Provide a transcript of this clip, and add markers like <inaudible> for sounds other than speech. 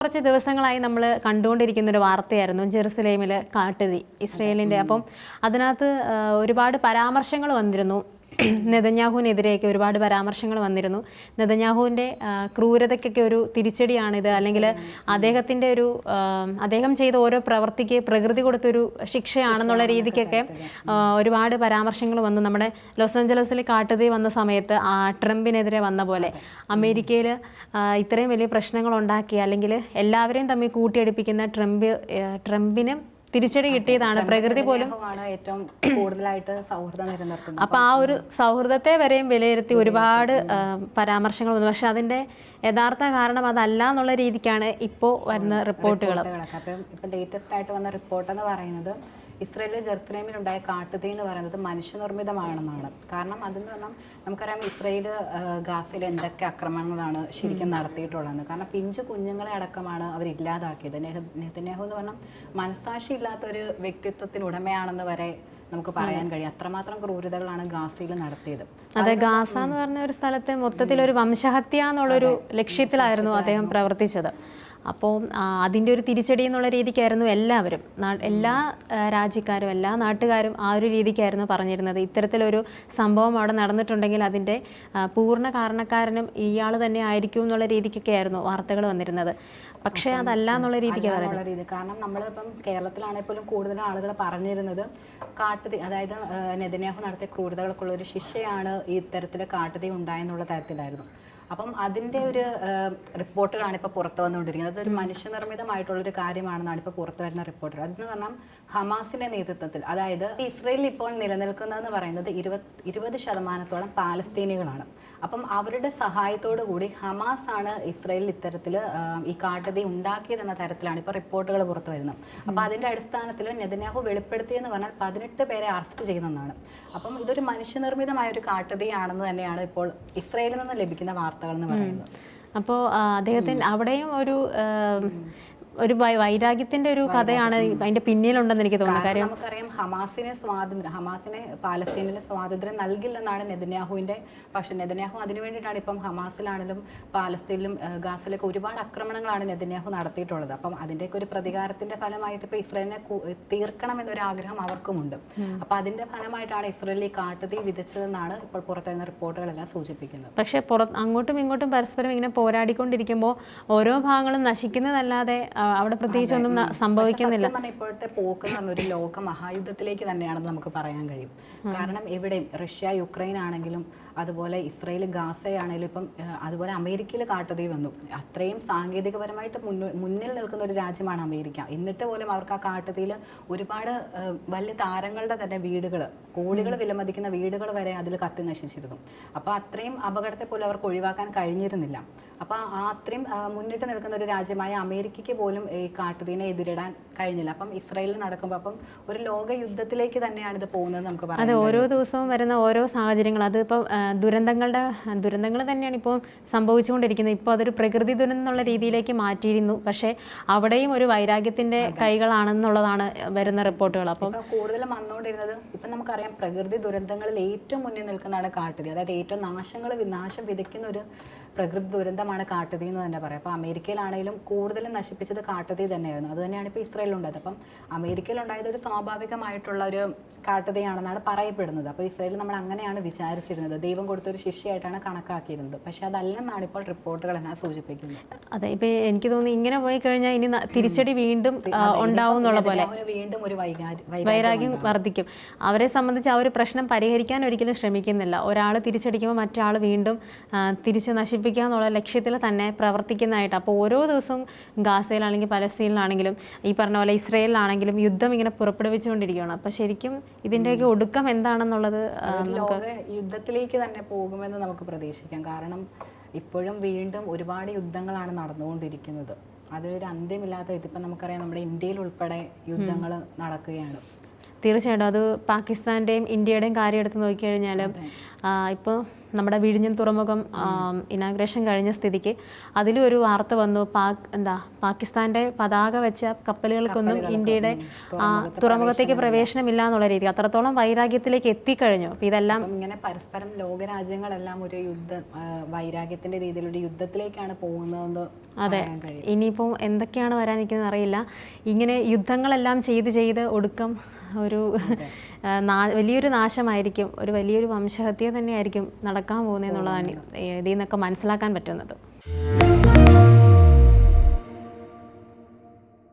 കുറച്ച് ദിവസങ്ങളായി നമ്മൾ കണ്ടുകൊണ്ടിരിക്കുന്ന ഒരു വാർത്തയായിരുന്നു ജെറുസലേമിലെ കാട്ടുതീ ഇസ്രയേലിന്റെ അപ്പം അതിനകത്ത് ഒരുപാട് പരാമർശങ്ങൾ വന്നിരുന്നു. <clears throat> നെതന്യാഹുവിനെതിരെയൊക്കെ ഒരുപാട് പരാമർശങ്ങൾ വന്നിരുന്നു. നെതന്യാഹുവിന്റെ ക്രൂരതയ്ക്കൊക്കെ ഒരു തിരിച്ചടിയാണിത്. അല്ലെങ്കിൽ അദ്ദേഹത്തിന്റെ ഒരു അദ്ദേഹം ചെയ്ത ഓരോ പ്രവൃത്തിക്ക് പ്രകൃതി കൊടുത്തൊരു ശിക്ഷയാണെന്നുള്ള രീതിക്കൊക്കെ ഒരുപാട് പരാമർശങ്ങൾ വന്നു. നമ്മുടെ ലോസ് ആഞ്ചലസിൽ കാട്ടുതീ വന്ന സമയത്ത് ആ ട്രംപിനെതിരെ വന്ന പോലെ. അമേരിക്കയിൽ ഇത്രയും വലിയ പ്രശ്നങ്ങൾ ഉണ്ടാക്കി അല്ലെങ്കിൽ എല്ലാവരെയും തമ്മിൽ കൂട്ടിയടിപ്പിക്കുന്ന ട്രംപ് ട്രംപിന് തിരിച്ചടി കിട്ടിയതാണ്. പ്രകൃതി പോലും അപ്പൊ ഏറ്റവും കൂടുതലായിട്ട് സൗഹൃദം നിലനിർത്തുന്നത്. അപ്പോൾ ആ ഒരു സൗഹൃദത്തെ വരെയും വിലയിരുത്തി ഒരുപാട് പരാമർശങ്ങൾ വന്നു. പക്ഷെ അതിന്റെ യഥാർത്ഥ കാരണം അതല്ല എന്നുള്ള രീതിക്കാണ് ഇപ്പോൾ വരുന്ന റിപ്പോർട്ടുകൾ. അപ്പം ഇപ്പം ലേറ്റസ്റ്റ് ആയിട്ട് വന്ന റിപ്പോർട്ട് എന്ന് പറയുന്നത് ഇസ്രയേലിലെ ജെറുസലേമിൽ ഉണ്ടായ കാട്ടുതീ എന്ന് പറയുന്നത് മനുഷ്യനിർമ്മിതമാണെന്നാണ്. കാരണം അതെന്ന് പറഞ്ഞാൽ നമുക്കറിയാം ഇസ്രയേൽ ഗാസയിൽ എന്തൊക്കെ ആക്രമണങ്ങളാണ് ശരിക്കും നടത്തിയിട്ടുള്ളതെന്ന്. കാരണം പിഞ്ചു കുഞ്ഞുങ്ങളെ അടക്കമാണ് അവരില്ലാതാക്കിയത് ഇല്ലാതാക്കിയത്. നെഹ- എന്ന് പറഞ്ഞാൽ മനസാക്ഷി ഇല്ലാത്തൊരു വ്യക്തിത്വത്തിന് ഉടമയാണെന്ന് വരെ നമുക്ക് പറയാൻ കഴിയും. അത്രമാത്രം ക്രൂരതകളാണ് ഗാസയിൽ നടത്തിയത്. അതെ ഗാസ എന്ന് പറഞ്ഞ ഒരു സ്ഥലത്തെ മൊത്തത്തിൽ ഒരു വംശഹത്യ എന്നുള്ളൊരു ലക്ഷ്യത്തിലായിരുന്നു അദ്ദേഹം പ്രവർത്തിച്ചത്. അപ്പോൾ അതിന്റെ ഒരു തിരിച്ചടി എന്നുള്ള രീതിക്കായിരുന്നു എല്ലാവരും. എല്ലാ രാജ്യക്കാരും എല്ലാ നാട്ടുകാരും ആ ഒരു രീതിക്കായിരുന്നു പറഞ്ഞിരുന്നത്. ഇത്തരത്തിലൊരു സംഭവം അവിടെ നടന്നിട്ടുണ്ടെങ്കിൽ അതിന്റെ പൂർണ കാരണക്കാരനും ഇയാൾ തന്നെ ആയിരിക്കും എന്നുള്ള രീതിക്കൊക്കെ ആയിരുന്നു വാർത്തകൾ വന്നിരുന്നത്. പക്ഷേ അതല്ല എന്നുള്ള രീതിക്ക് പറയുന്നത്. കാരണം നമ്മളിപ്പം കേരളത്തിലാണെങ്കിൽ പോലും കൂടുതൽ ആളുകൾ പറഞ്ഞിരുന്നത് കാട്ടുതീ അതായത് നെതന്യാഹു നടത്തിയ ക്രൂരതകൾക്കുള്ള ഒരു ശിക്ഷയാണ് ഇത്തരത്തിൽ ഇത്തരത്തിലെ കാട്ടുതീ ഉണ്ടായെന്നുള്ള തരത്തിലായിരുന്നു. അപ്പം അതിന്റെ ഒരു റിപ്പോർട്ടുകളാണ് ഇപ്പോൾ പുറത്തു വന്നുകൊണ്ടിരിക്കുന്നത്. അതൊരു മനുഷ്യനിർമ്മിതമായിട്ടുള്ളൊരു കാര്യമാണെന്നാണ് ഇപ്പോൾ പുറത്തു വരുന്ന റിപ്പോർട്ടുകൾ. അതെന്ന് പറഞ്ഞാൽ ഹമാസിന്റെ നേതൃത്വത്തിൽ അതായത് ഇസ്രയേലിൽ ഇപ്പോൾ നിലനിൽക്കുന്നതെന്ന് പറയുന്നത് ഇരുപത് ഇരുപത് ശതമാനത്തോളം പാലസ്തീനികളാണ്. അപ്പം അവരുടെ സഹായത്തോടു കൂടി ഹമാസ് ആണ് ഇസ്രയേലിൽ ഇത്തരത്തിൽ ഈ കാട്ടുതീ ഉണ്ടാക്കിയതെന്ന തരത്തിലാണ് ഇപ്പോൾ റിപ്പോർട്ടുകൾ പുറത്തു വരുന്നത്. അപ്പോൾ അതിന്റെ അടിസ്ഥാനത്തിൽ നെതന്യാഹു വെളിപ്പെടുത്തിയെന്ന് പറഞ്ഞാൽ പതിനെട്ട് പേരെ അറസ്റ്റ് ചെയ്യുന്നതാണ് അപ്പം ഇതൊരു മനുഷ്യനിർമ്മിതമായ ഒരു കാട്ടുതീയാണെന്ന് തന്നെയാണ് ഇപ്പോൾ ഇസ്രയേലിൽ നിന്ന് ലഭിക്കുന്ന വാർത്തകൾ എന്ന് പറയുന്നത്. അപ്പോൾ അദ്ദേഹത്തിന് അവിടെയും ഒരു ഒരു വൈരാഗ്യത്തിന്റെ ഒരു കഥയാണ് അതിന്റെ പിന്നിലുണ്ടെന്ന് എനിക്ക് തോന്നുന്നു. കാര്യം നമുക്കറിയാം ഹമാസിനെ സ്വാതന്ത്ര്യം ഹമാസിനെ പാലസ്തീനിന് സ്വാതന്ത്ര്യം നൽകില്ലെന്നാണ് നെതന്യാഹുവിന്റെ പക്ഷെ നെതന്യാഹു അതിനു വേണ്ടിയിട്ടാണ് ഇപ്പം ഹമാസിലാണെങ്കിലും പാലസ്തീനിലും ഗാസിലൊക്കെ ഒരുപാട് ആക്രമണങ്ങളാണ് നെതന്യാഹു നടത്തിയിട്ടുള്ളത്. അപ്പം അതിന്റെയൊക്കെ ഒരു പ്രതികാരത്തിന്റെ ഫലമായിട്ട് ഇപ്പൊ ഇസ്രയേലിനെ തീർക്കണം എന്നൊരു ആഗ്രഹം അവർക്കുമുണ്ട് അപ്പൊ അതിന്റെ ഫലമായിട്ടാണ് ഇസ്രയേലിൽ ഈ കാട്ടുതീ വിധിച്ചതെന്നാണ് ഇപ്പോൾ പുറത്തുവരുന്ന റിപ്പോർട്ടുകളെല്ലാം സൂചിപ്പിക്കുന്നത്. പക്ഷെ അങ്ങോട്ടും ഇങ്ങോട്ടും പരസ്പരം ഇങ്ങനെ പോരാടിക്കൊണ്ടിരിക്കുമ്പോൾ ഓരോ ഭാഗങ്ങളും നശിക്കുന്നതല്ലാതെ അവിടെ പ്രത്യേകിച്ച് ഒന്നും സംഭവിക്കുന്നില്ല. ഇപ്പോഴത്തെ പോക്ക് എന്ന് പറഞ്ഞ ഒരു ലോക മഹായുദ്ധത്തിലേക്ക് തന്നെയാണെന്ന് നമുക്ക് പറയാൻ കഴിയും. കാരണം എവിടെയും റഷ്യ യുക്രൈൻ ആണെങ്കിലും അതുപോലെ ഇസ്രയേൽ ഗാസയാണെങ്കിലും ഇപ്പം അതുപോലെ അമേരിക്കയിൽ കാട്ടുതീ വന്നു. അത്രയും സാങ്കേതികപരമായിട്ട് മുന്നിൽ മുന്നിൽ നിൽക്കുന്ന ഒരു രാജ്യമാണ് അമേരിക്ക. എന്നിട്ട് പോലും അവർക്ക് ആ കാട്ടുതീയിൽ ഒരുപാട് വലിയ താരങ്ങളുടെ തന്നെ വീടുകൾ കോടികൾ വിലമതിക്കുന്ന വീടുകൾ വരെ അതിൽ കത്തി നശിച്ചിരുന്നു. അപ്പോൾ അത്രയും അപകടത്തെ പോലും അവർക്ക് ഒഴിവാക്കാൻ കഴിഞ്ഞിരുന്നില്ല. അപ്പോൾ ആ അത്രയും മുന്നിട്ട് നിൽക്കുന്ന ഒരു രാജ്യമായ അമേരിക്കയ്ക്ക് പോലും ഈ കാട്ടുതീനെ എതിരിടാൻ കഴിഞ്ഞില്ല. അപ്പം ഇസ്രയേലിൽ നടക്കുമ്പോൾ അപ്പം ഒരു ലോക യുദ്ധത്തിലേക്ക് തന്നെയാണ് ഇത് പോകുന്നത് നമുക്ക് പറയാം അതെ ഓരോ ദിവസവും വരുന്ന ഓരോ സാഹചര്യങ്ങൾ. അതിപ്പോൾ ദുരന്തങ്ങളുടെ ദുരന്തങ്ങൾ തന്നെയാണ് ഇപ്പോൾ സംഭവിച്ചുകൊണ്ടിരിക്കുന്നത്. ഇപ്പോൾ അതൊരു പ്രകൃതി ദുരന്തം എന്നുള്ള രീതിയിലേക്ക് മാറ്റിയിരുന്നു. പക്ഷേ അവിടെയും ഒരു വൈരാഗ്യത്തിന്റെ കൈകളാണെന്നുള്ളതാണ് വരുന്ന റിപ്പോർട്ടുകൾ. അപ്പം കൂടുതലും വന്നുകൊണ്ടിരുന്നത് ഇപ്പൊ നമുക്കറിയാം പ്രകൃതി ദുരന്തങ്ങളിൽ ഏറ്റവും മുന്നിൽ നിൽക്കുന്നതാണ് കാട്ടുതീ. അതായത് ഏറ്റവും നാശങ്ങൾ വിനാശം വിതയ്ക്കുന്ന ഒരു പ്രകൃതി ദുരന്തമാണ് കാട്ടുതീ എന്ന് തന്നെ പറയാം. അപ്പോൾ അമേരിക്കയിലാണെങ്കിലും കൂടുതലും നശിപ്പിച്ചത് കാട്ടുതീ തന്നെയായിരുന്നു. അത് തന്നെയാണ് ഇപ്പോൾ ഇസ്രായേലിൽ ഉണ്ടായത് അപ്പം അമേരിക്കയിൽ ഉണ്ടായത് ഒരു സ്വാഭാവികമായിട്ടുള്ള ഒരു കാട്ടുതീയാണെന്നാണ് പറയപ്പെടുന്നത്. അപ്പോൾ ഇസ്രയേലിൽ നമ്മൾ അങ്ങനെയാണ് വിചാരിച്ചിരുന്നത്. ദൈവം കൊടുത്തൊരു ശിക്ഷയായിട്ടാണ് കണക്കാക്കിയിരുന്നത്. പക്ഷെ അതല്ലെന്നാണ് ഇപ്പോൾ റിപ്പോർട്ടുകൾ എന്നാ സൂചിപ്പിക്കുന്നത്. അതെ ഇപ്പൊ എനിക്ക് തോന്നുന്നു ഇങ്ങനെ പോയി കഴിഞ്ഞാൽ ഇനി തിരിച്ചടി വീണ്ടും ഉണ്ടാവും എന്നുള്ള പോലെ. വീണ്ടും ഒരു വൈരാഗ്യം വർദ്ധിക്കും. അവരെ സംബന്ധിച്ച് ആ ഒരു പ്രശ്നം പരിഹരിക്കാൻ ഒരിക്കലും ശ്രമിക്കുന്നില്ല. ഒരാൾ തിരിച്ചടിക്കുമ്പോൾ മറ്റാൾ വീണ്ടും തിരിച്ച് നശിപ്പിക്കുക എന്നുള്ള ലക്ഷ്യത്തിൽ തന്നെ പ്രവർത്തിക്കുന്നതായിട്ട്. അപ്പോൾ ഓരോ ദിവസവും ഗാസയിലാണെങ്കിൽ പലസ്തീനിലാണെങ്കിലും ഈ പറഞ്ഞ പോലെ ഇസ്രയേലിലാണെങ്കിലും യുദ്ധം ഇങ്ങനെ പുറപ്പെടുവിച്ചുകൊണ്ടിരിക്കുകയാണ്. അപ്പോൾ ശരിക്കും ഇതിന്റെയൊക്കെ ഒടുക്കം എന്താണെന്നുള്ളത് ഒരു യുദ്ധത്തിലേക്ക് തന്നെ പോകുമെന്ന് നമുക്ക് പ്രതീക്ഷിക്കാം. കാരണം ഇപ്പോഴും വീണ്ടും ഒരുപാട് യുദ്ധങ്ങളാണ് നടന്നുകൊണ്ടിരിക്കുന്നത്. അതിലൊരു അന്ത്യമില്ലാത്ത ഇതിപ്പോൾ നമുക്കറിയാം നമ്മുടെ ഇന്ത്യയിൽ ഉൾപ്പെടെ യുദ്ധങ്ങൾ നടക്കുകയാണ്. തീർച്ചയായിട്ടും. അത് പാകിസ്ഥാന്റെയും ഇന്ത്യയുടെയും കാര്യം എടുത്ത് നോക്കിക്കഴിഞ്ഞാൽ ഇപ്പോൾ നമ്മുടെ വിഴിഞ്ഞം തുറമുഖം ഇനാഗ്രേഷൻ കഴിഞ്ഞ സ്ഥിതിക്ക് അതിലും ഒരു വാർത്ത വന്നു. പാക് എന്താ പാകിസ്ഥാന്റെ പതാക വെച്ച കപ്പലുകൾക്കൊന്നും ഇന്ത്യയുടെ തുറമുഖത്തേക്ക് പ്രവേശനമില്ല. എന്നുള്ള രീതി അത്രത്തോളം വൈരാഗ്യത്തിലേക്ക് എത്തിക്കഴിഞ്ഞു അപ്പോൾ ഇതെല്ലാം ഇങ്ങനെ പരസ്പരം ലോകരാജ്യങ്ങളെല്ലാം ഒരു യുദ്ധം വൈരാഗ്യത്തിന്റെ രീതിയിലൊരു യുദ്ധത്തിലേക്കാണ് പോകുന്നതെന്ന് അതെ. ഇനിയിപ്പോൾ എന്തൊക്കെയാണ് വരാനിരിക്കുന്നത് അറിയില്ല. ഇങ്ങനെ യുദ്ധങ്ങളെല്ലാം ചെയ്ത് ചെയ്ത് ഒടുക്കം ഒരു വലിയൊരു നാശമായിരിക്കും. ഒരു വലിയൊരു വംശഹത്യ തന്നെയായിരിക്കും നടക്കാൻ പോകുന്നതെന്നുള്ളതാണ് ഇതിൽ നിന്നൊക്കെ മനസ്സിലാക്കാൻ പറ്റുന്നത്.